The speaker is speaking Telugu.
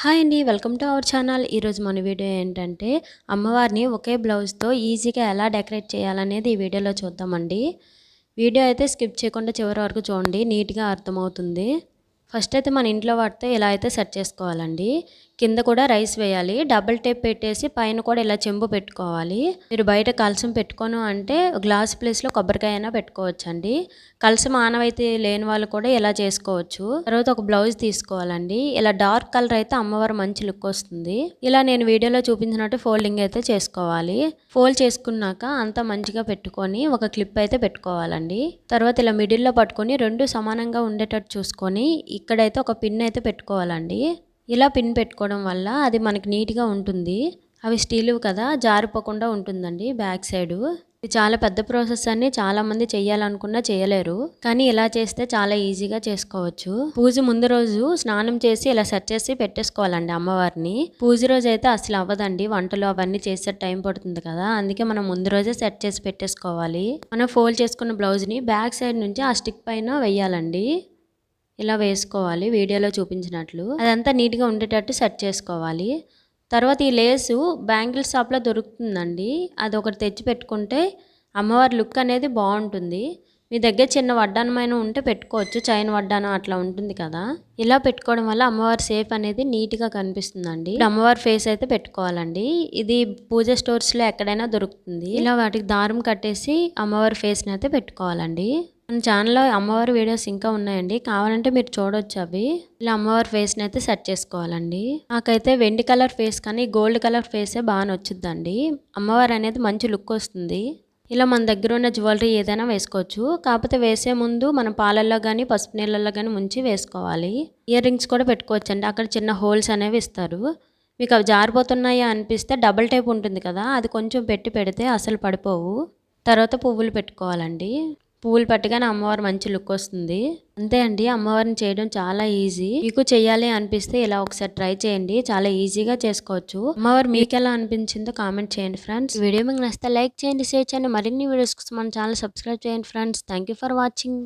హాయ్ అండి వెల్కమ్ టు అవర్ ఛానల్. ఈరోజు మన వీడియో ఏంటంటే అమ్మవారిని ఒకే బ్లౌజ్తో ఈజీగా ఎలా డెకరేట్ చేయాలనేది ఈ వీడియోలో చూద్దామండి. వీడియో అయితే స్కిప్ చేయకుండా చివరి వరకు చూడండి నీట్గా అర్థమవుతుంది. ఫస్ట్ అయితే మన ఇంట్లో వాటితో ఇలా అయితే సెట్ చేసుకోవాలండి. కింద కూడా రైస్ వేయాలి. డబుల్ టేప్ పెట్టేసి పైన కూడా ఇలా చెంబు పెట్టుకోవాలి. మీరు బయట కలసం పెట్టుకోను అంటే గ్లాస్ ప్లేస్లో కొబ్బరికాయ అయినా పెట్టుకోవచ్చండి. కలసం ఆనవైతే లేని వాళ్ళు కూడా ఇలా చేసుకోవచ్చు. తర్వాత ఒక బ్లౌజ్ తీసుకోవాలండి. ఇలా డార్క్ కలర్ అయితే అమ్మవారు మంచి లుక్ వస్తుంది. ఇలా నేను వీడియోలో చూపించినట్టు ఫోల్డింగ్ అయితే చేసుకోవాలి. ఫోల్డ్ చేసుకున్నాక అంతా మంచిగా పెట్టుకొని ఒక క్లిప్ అయితే పెట్టుకోవాలండి. తర్వాత ఇలా మిడిల్లో పట్టుకొని రెండు సమానంగా ఉండేటట్టు చూసుకొని ఇక్కడైతే ఒక పిన్ అయితే పెట్టుకోవాలండి. ఇలా పిన్ పెట్టుకోవడం వల్ల అది మనకి నీట్గా ఉంటుంది. అవి స్టీల్ కదా జారిపోకుండా ఉంటుందండి బ్యాక్ సైడ్. ఇది చాలా పెద్ద ప్రాసెస్ అని చాలామంది చేయాలనుకున్నా చేయలేరు కానీ ఇలా చేస్తే చాలా ఈజీగా చేసుకోవచ్చు. పూజ ముందు రోజు స్నానం చేసి ఇలా సెట్ చేసి పెట్టేసుకోవాలండి అమ్మవారిని. పూజ రోజు అయితే అసలు అవ్వదండి. వంటలు అవన్నీ చేసే టైం పడుతుంది కదా అందుకే మనం ముందు రోజే సెట్ చేసి పెట్టేసుకోవాలి. మనం ఫోల్డ్ చేసుకున్న బ్లౌజ్ని బ్యాక్ సైడ్ నుంచి ఆ స్టిక్ పైన వేయాలండి ఇలా వేసుకోవాలి వీడియోలో చూపించినట్లు. అదంతా నీట్గా ఉండేటట్టు సెట్ చేసుకోవాలి. తర్వాత ఈ లేసు బ్యాంగిల్ షాప్లో దొరుకుతుందండి. అది ఒకటి తెచ్చి పెట్టుకుంటే అమ్మవారి లుక్ అనేది బాగుంటుంది. మీ దగ్గర చిన్న వడ్డానమైన ఉంటే పెట్టుకోవచ్చు చైన్ వడ్డానం అట్లా ఉంటుంది కదా. ఇలా పెట్టుకోవడం వల్ల అమ్మవారి సేఫ్ అనేది నీట్గా కనిపిస్తుందండి. అమ్మవారి ఫేస్ అయితే పెట్టుకోవాలండి. ఇది పూజ స్టోర్స్లో ఎక్కడైనా దొరుకుతుంది. ఇలా వాటికి దారం కట్టేసి అమ్మవారి ఫేస్ని అయితే పెట్టుకోవాలండి. మన ఛానల్లో అమ్మవారి వీడియోస్ ఇంకా ఉన్నాయండి. కావాలంటే మీరు చూడొచ్చు అవి. ఇలా అమ్మవారి ఫేస్ని అయితే సెట్ చేసుకోవాలండి. నాకైతే వెండి కలర్ ఫేస్ కానీ గోల్డ్ కలర్ ఫేసే బాగా నచ్చుద్దండి. అమ్మవారు అనేది మంచి లుక్ వస్తుంది. ఇలా మన దగ్గర ఉన్న జ్యువెలరీ ఏదైనా వేసుకోవచ్చు. కాకపోతే వేసే ముందు మనం పాలల్లో కానీ పసుపు నీళ్ళల్లో కానీ ముంచి వేసుకోవాలి. ఇయర్ రింగ్స్ కూడా పెట్టుకోవచ్చు అండి అక్కడ చిన్న హోల్స్ అనేవి ఇస్తారు. మీకు అవి జారిపోతున్నాయా అనిపిస్తే డబల్ టైప్ ఉంటుంది కదా అది కొంచెం పెట్టి పెడితే అసలు పడిపోవు. తర్వాత పువ్వులు పెట్టుకోవాలండి. పువ్వులు పట్టగానే అమ్మవారు మంచి లుక్ వస్తుంది. అంతే అండి అమ్మవారిని చేయడం చాలా ఈజీ. మీకు చేయాలి అనిపిస్తే ఇలా ఒకసారి ట్రై చేయండి. చాలా ఈజీగా చేసుకోవచ్చు. అమ్మవారు మీకు ఎలా అనిపించిందో కామెంట్ చేయండి ఫ్రెండ్స్. వీడియో మీకు నచ్చితే లైక్ చేయండి షేర్ చేయండి. మరిన్ని వీడియోస్ కోసం మన ఛానల్ సబ్స్క్రైబ్ చేయండి ఫ్రెండ్స్. Thank for watching